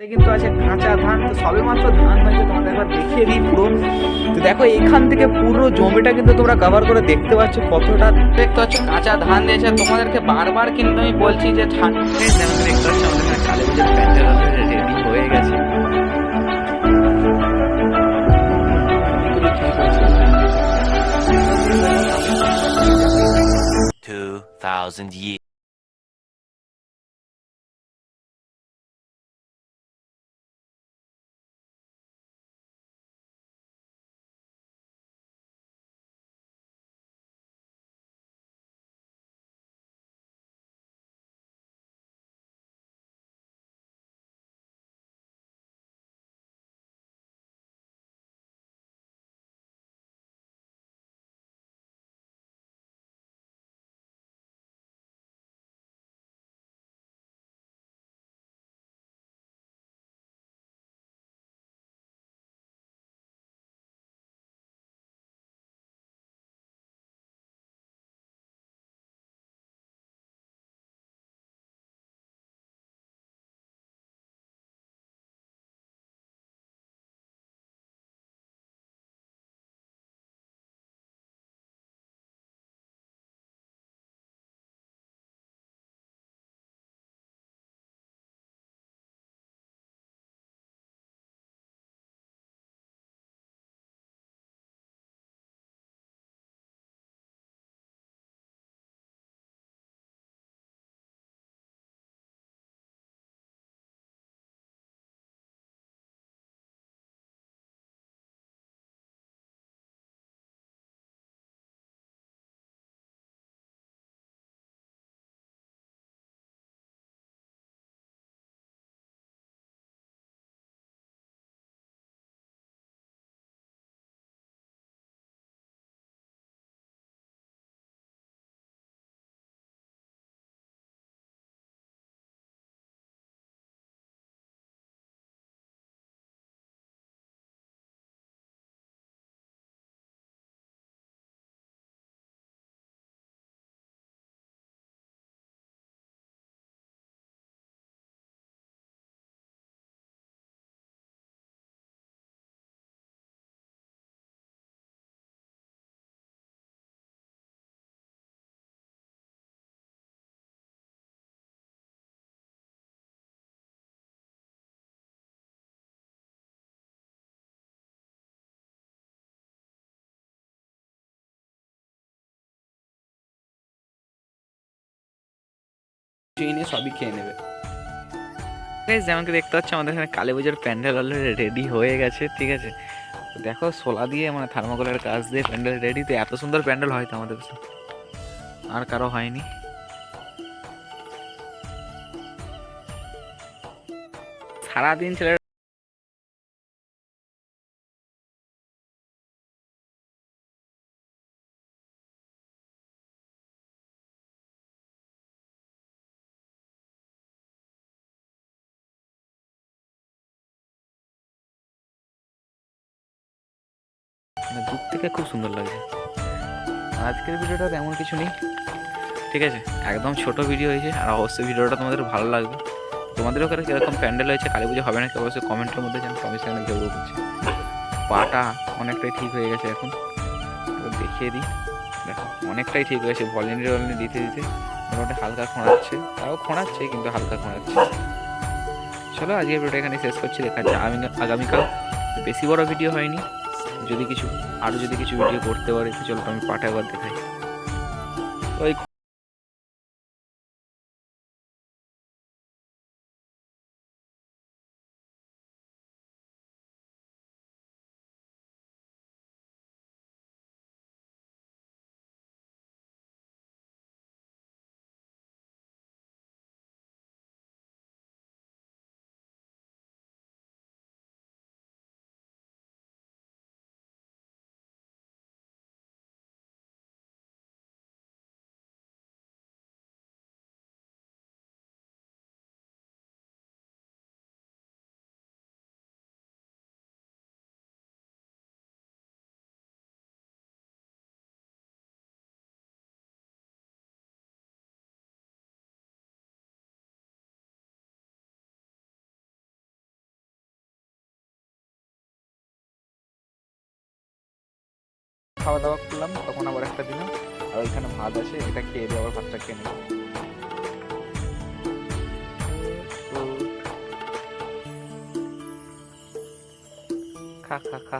কিন্তু আছে কাঁচা ধান তো সবে মাত্র ধান হয়েছে তোমাদের একবার দেখিয়ে দিই পুরো তো দেখো এখান থেকে পুরো জমিটা কিন্তু তোমরা কভার করে দেখতে পাচ্ছ কতটা দেখতে পাচ্ছ কাঁচা ধান দিয়েছে তোমাদেরকে বারবার কিন্তু আমি বলছি যে ধান দেখতে পাচ্ছ আমাদের কালী পুজোর প্যান্ডেল রেডি গেছে এগুলো ঠিক হয়েছে। 2,000 years. ট্রেনে সবই খেয়ে নেবে। যেমনকি দেখতে পাচ্ছ, আমাদের এখানে কালী পুজোর প্যান্ডেল অলরেডি রেডি হয়ে গেছে, ঠিক আছে? দেখো, সোলা দিয়ে মানে থার্মোকলের কাজ দিয়ে প্যান্ডেল রেডি তো এত সুন্দর প্যান্ডেল হয় তো আমাদের। আর কারও হয়নি। সারাদিন ছেলে মানে দূর থেকে খুব সুন্দর লাগছে। আজকের ভিডিওটা তেমন কিছু নেই। ঠিক আছে? একদম ছোট ভিডিও হয়েছে, আর অবশ্যই ভিডিওটা তোমাদের ভালো লাগবে। তোমাদের ওখানে কীরকম প্যান্ডেল হয়েছে, কালী পুজো হবে না নাকি অবশ্যই কমেন্টের মধ্যে জানি কমেন্ট সেখানে ঘেউ করছে পাটা অনেকটাই ঠিক হয়ে গেছে এখন। দেখিয়ে দিই। দেখো, অনেকটাই ঠিক হয়েছে ভলিনি টলিনি দিতে দিতে। মোটামুটি হালকা খোঁড়াচ্ছে, তাও খোঁড়াচ্ছে কিন্তু হালকা খোঁড়াচ্ছে। চলো, আজকের ভিডিওটা এখানে শেষ করছি। দেখা যাচ্ছে আমি আগামীকাল। বেশি বড় ভিডিও হয়নি। যদি কিছু আরও যদি কিছু ভিডিও করতে পারি চলো আমি পাঠাবার দেখাই। ওই খাওয়া দাওয়া করলাম, তখন আবার একটা দিলাম, আর ওইখানে ভাত আছে, এটা খেয়ে দিয়ে আবার ভাতটা খেয়ে নেব খা খা খা।